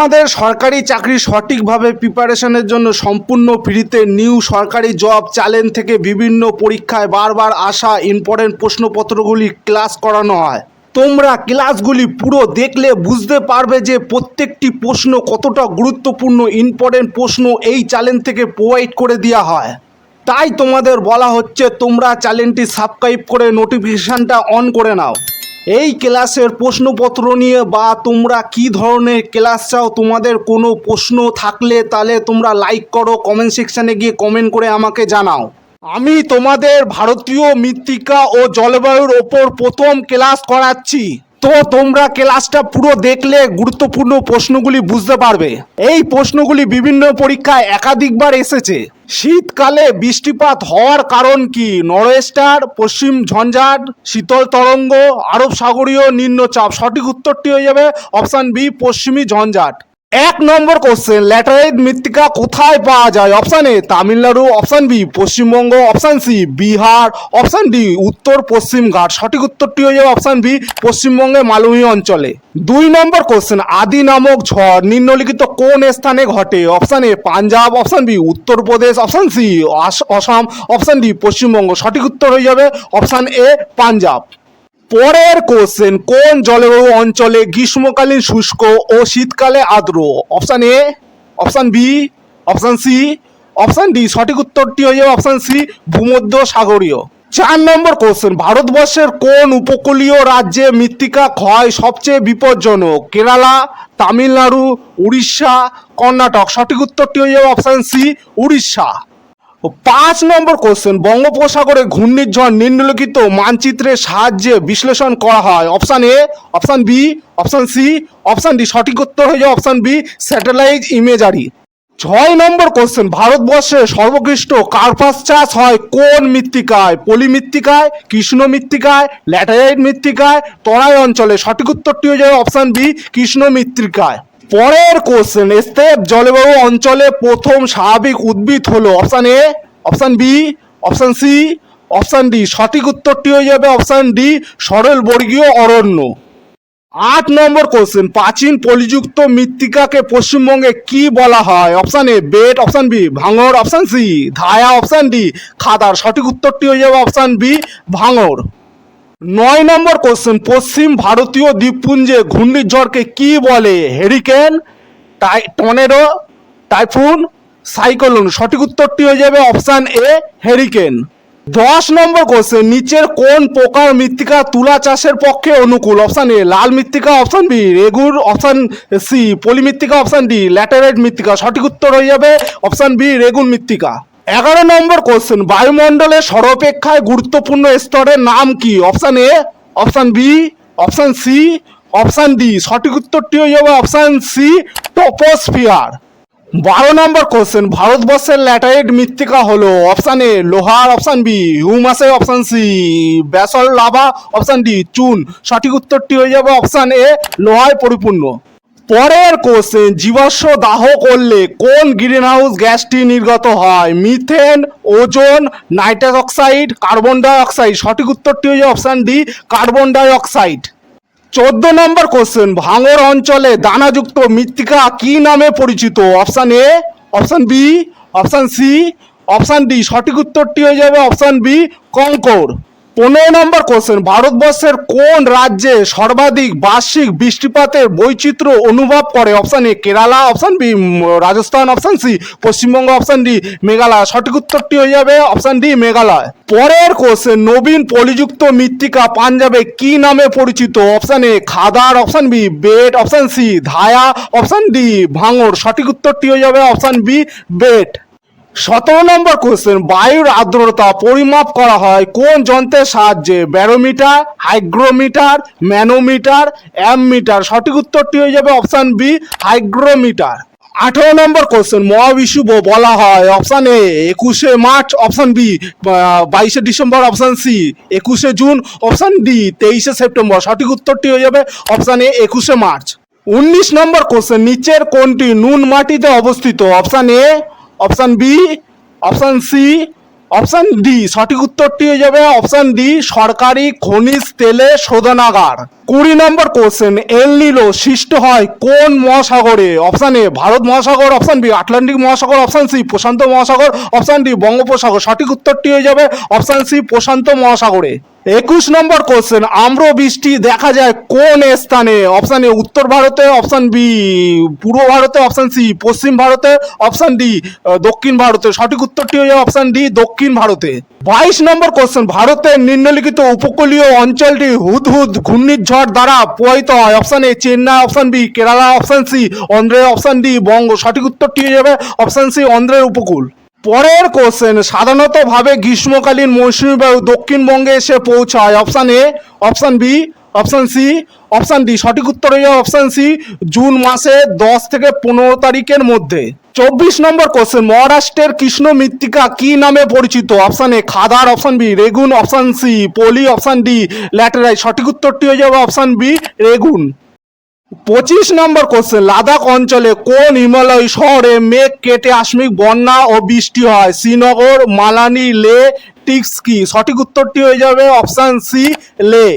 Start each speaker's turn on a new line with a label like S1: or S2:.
S1: তোমাদের সরকারি চাকরি সঠিকভাবে প্রিপারেশনের জন্য সম্পূর্ণ ফ্রিতে নিউ সরকারি জব চ্যালেঞ্জ থেকে বিভিন্ন পরীক্ষায় বারবার আসা ইম্পর্টেন্ট প্রশ্নপত্রগুলি ক্লাস করানো হয়। তোমরা ক্লাসগুলি পুরো দেখলে বুঝতে পারবে যে প্রত্যেকটি প্রশ্ন কতটা গুরুত্বপূর্ণ ইম্পর্টেন্ট প্রশ্ন এই চ্যালেঞ্জ থেকে প্রোভাইড করে দেওয়া হয়। তাই তোমাদের বলা হচ্ছে তোমরা চ্যানেলটি সাবস্ক্রাইব করে নোটিফিকেশানটা অন করে নাও। এই ক্লাসের প্রশ্নপত্র নিয়ে বা তোমরা কি ধরনের ক্লাস চাও, তোমাদের কোনো প্রশ্ন থাকলে তাহলে তোমরা লাইক করো কমেন্ট সেকশানে গিয়ে কমেন্ট করে আমাকে জানাও। আমি তোমাদের ভারতীয় মৃত্তিকা ও জলবায়ুর ওপর প্রথম ক্লাস করাচ্ছি। তো তোমরা ক্লাসটা পুরো দেখলে গুরুত্বপূর্ণ প্রশ্নগুলি বুঝতে পারবে। এই প্রশ্নগুলি বিভিন্ন পরীক্ষায় একাধিকবার এসেছে। শীতকালে বৃষ্টিপাত হওয়ার কারণ কি? নরওয়েস্টার, পশ্চিম ঝঞ্ঝাট, শীতল তরঙ্গ, আরব সাগরীয় নিম্নচাপ। সঠিক উত্তরটি হয়ে যাবে অপশান বি, পশ্চিমী ঝঞ্ঝাট। এক নম্বর কোশ্চেন ল্যাটারাইট মৃত্তিকা কোথায় পাওয়া যায়? Option A Tamil Nadu option B Paschimbanga option C Bihar option D উত্তর, পশ্চিম ঘাট। সঠিক উত্তরটি হয়ে যাবে অপশান বি পশ্চিমবঙ্গের মালভূমি অঞ্চলে। দুই নম্বর কোশ্চেন আদি নামক ঝড় নিম্নলিখিত কোন স্থানে ঘটে? Option A Punjab option B Uttar Pradesh option C Assam option D Paschimbanga. সঠিক উত্তর হয়ে যাবে অপশান এ পাঞ্জাব। পরের কোশ্চেন কোন জলবায়ু অঞ্চলে গ্রীষ্মকালীন শুষ্ক ও শীতকালে আর্দ্র? Option A option B option C option D সঠিক উত্তরটি হয়ে যাবে অপশান সি ভূমধ্য সাগরীয়। চার নম্বর কোশ্চেন ভারতবর্ষের কোন উপকূলীয় রাজ্যে মৃত্তিকা ক্ষয় সবচেয়ে বিপজ্জনক? কেরালা, তামিলনাড়ু, উড়িষ্যা, কর্ণাটক। সঠিক উত্তরটি হয়ে যাবে অপশান সি উড়িষ্যা। পাঁচ নম্বর কোশ্চেন বঙ্গোপসাগরে ঘূর্ণিঝড় নিম্নলিখিত মানচিত্রের সাহায্যে বিশ্লেষণ করা হয়। Option A option B option C option D সঠিক উত্তর হয়ে যাবে অপশান বি স্যাটেলাইট ইমেজারি ছয় নম্বর কোশ্চেন ভারতবর্ষে সর্বোৎকৃষ্ট কার্পাস চাষ হয় কোন মৃত্তিকায়? পলি মৃত্তিকায় কৃষ্ণ মৃত্তিকায় ল্যাটারাইট মৃত্তিকায়, তরাই অঞ্চলে সঠিক উত্তরটি হয়ে যাবে অপশান বি কৃষ্ণ মৃত্তিকায় পরের কোশ্চেন স্টেপ জলবায়ু অঞ্চলে প্রথম স্বাভাবিক উদ্ভিদ হলো option A option B option C option D সঠিক উত্তরটি হয়ে যাবে অপশান ডি সরল বর্গীয় অরণ্য। আট নম্বর কোশ্চেন প্রাচীন পলিযুক্ত মৃত্তিকাকে পশ্চিমবঙ্গে কি বলা হয়? Option A bet option B bhangar option C dhaya option D khadar. সঠিক উত্তরটি হয়ে যাবে অপশান বি ভাঙর নয় নম্বর কোশ্চেন পশ্চিম ভারতীয় দ্বীপপুঞ্জে ঘূর্ণিঝড়কে কি বলে? হেরিকেন টাই টনেরো টাইফুন সাইক্লোন সঠিক উত্তরটি হয়ে যাবে অপশান এ হেরিকেন দশ নম্বর কোশ্চেন নিচের কোন প্রকার মৃত্তিকা তুলা চাষের পক্ষে অনুকূল? অপশান এ লাল মৃত্তিকা option B regur option C পলি মৃত্তিকা অপশান ডি ল্যাটেরাইট মৃত্তিকা। সঠিক উত্তর হয়ে যাবে অপশান বি রেগুন মৃত্তিকা। এগারো নম্বর কোশ্চেন বায়ুমণ্ডলের সর্বাপেক্ষায় গুরুত্বপূর্ণ স্তরের নাম কি? Option A option B option C option D সঠিক উত্তরটি হয়ে যাবে অপশান সি টপোস্ফিয়ার বারো নম্বর কোশ্চেন ভারতবর্ষের ল্যাটারাইট মৃত্তিকা হলো অপশান এ লোহার অপশান বি হিউমাসের option C basalt lava option D চুন। সঠিক উত্তরটি হয়ে যাবে অপশান এ লোহায় পরিপূর্ণ। পরের কোশ্চেন জীবাশ্ম দাহ করলে কোন গ্রিনহাউস গ্যাসটি নির্গত হয়? Methane ozone nitrous oxide carbon dioxide সঠিক উত্তরটি হয়ে যাবে option D carbon dioxide চোদ্দ নম্বর কোশ্চেন ভাঙর অঞ্চলে দানাযুক্ত মৃত্তিকা কি নামে পরিচিত? Option A option B option C option D সঠিক উত্তরটি হয়ে যাবে অপশান বি কঙ্কর। পনেরো নম্বর কোশ্চেন ভারতবর্ষের কোন রাজ্যে সর্বাধিক বার্ষিক বৃষ্টিপাতের বৈচিত্র্য অনুভব করে? Option A Kerala option B Rajasthan option C Paschimbanga option D Meghalaya. সঠিক উত্তরটি হয়ে যাবে অপশান ডি মেঘালয়। পরের কোশ্চেন নবীন পলিযুক্ত মৃত্তিকা পাঞ্জাবে কি নামে পরিচিত? Option A khadar option B bet option C dhaya option D bhangar সঠিক উত্তরটি হয়ে যাবে অপশান বি বেট। সতেরো নম্বর কোশ্চেন বায়ুর আর্দ্রতা পরিমাপ করা হয় কোন যন্ত্রের সাহায্যে? Barometer, hygrometer, manometer, ammeter? সঠিক উত্তরটি হয়ে যাবে অপশান বি হাইগ্রোমিটার। আঠেরো নম্বর কোশ্চেন মহাবিশুভ বলা হয় অপশান এ একুশে মার্চ অপশান বি, বাইশে ডিসেম্বর অপশান সি একুশে জুন অপশান ডি তেইশে সেপ্টেম্বর। সঠিক উত্তরটি হয়ে যাবে অপশান এ একুশে মার্চ। উনিশ নম্বর কোশ্চেন নিচের কোনটি নুন মাটিতে অবস্থিত? Option A option B, option C, option D. সঠিক উত্তরটি হয়ে যাবে অপশান ডি, সরকারি খনিজ তেলে শোধনাগার। কুড়ি নম্বর কোশ্চেন এল নিলো সৃষ্ট হয় কোন মহাসাগরে? অপশান এ ভারত মহাসাগর অপশান বি আটলান্টিক মহাসাগর অপশান সি প্রশান্ত মহাসাগর অপশান ডি বঙ্গোপসাগর। সঠিক উত্তরটি হয়ে যাবে অপশান সি প্রশান্ত মহাসাগরে। একুশ নম্বর কোশ্চেন আম্র বৃষ্টি দেখা যায় কোন স্থানে? অপশান এ উত্তর ভারতে অপশান বি পূর্ব ভারতে অপশান সি পশ্চিম ভারতে অপশান ডি দক্ষিণ ভারতে। সঠিক উত্তরটি হয়ে যাবে অপশান ডি দক্ষিণ ভারতে। বাইশ নম্বর কোশ্চেন ভারতের নিম্নলিখিত উপকূলীয় অঞ্চলটি হুদহুদ, ঘূর্ণিঝড় দ্বারা প্রভাবিত হয়। Option A Chennai option B Kerala option C অন্ধ্রের option D Banga সঠিক উত্তরটি হয়ে যাবে অপশান সি অন্ধ্রের উপকূল। পরের কোশ্চেন সাধারণতভাবে গ্রীষ্মকালীন মৌসুমি বায়ু দক্ষিণবঙ্গে এসে পৌঁছায়। Option A option B option C, option D, সঠিক উত্তর হয়ে অপশান সি, জুন মাসে দশ থেকে পনেরো তারিখের মধ্যে। চব্বিশ নম্বর কোশ্চেন মহারাষ্ট্রের কৃষ্ণ মৃত্তিকা কি নামে পরিচিত? Option A, khadar, option B, regur, option C, poly, option D laterite সঠিক উত্তরটি হয়ে যাবে অপশান বি, রেগুন। পঁচিশ নম্বর কোশ্চেন লাদাখ অঞ্চলে কোন হিমালয় শহরে মেঘ কেটে আসমিক বন্যা ও বৃষ্টি হয়? শ্রীনগর, মালানি, লে, টিক্সকি। সঠিক উত্তরটি হয়ে যাবে অপশান সি, লে।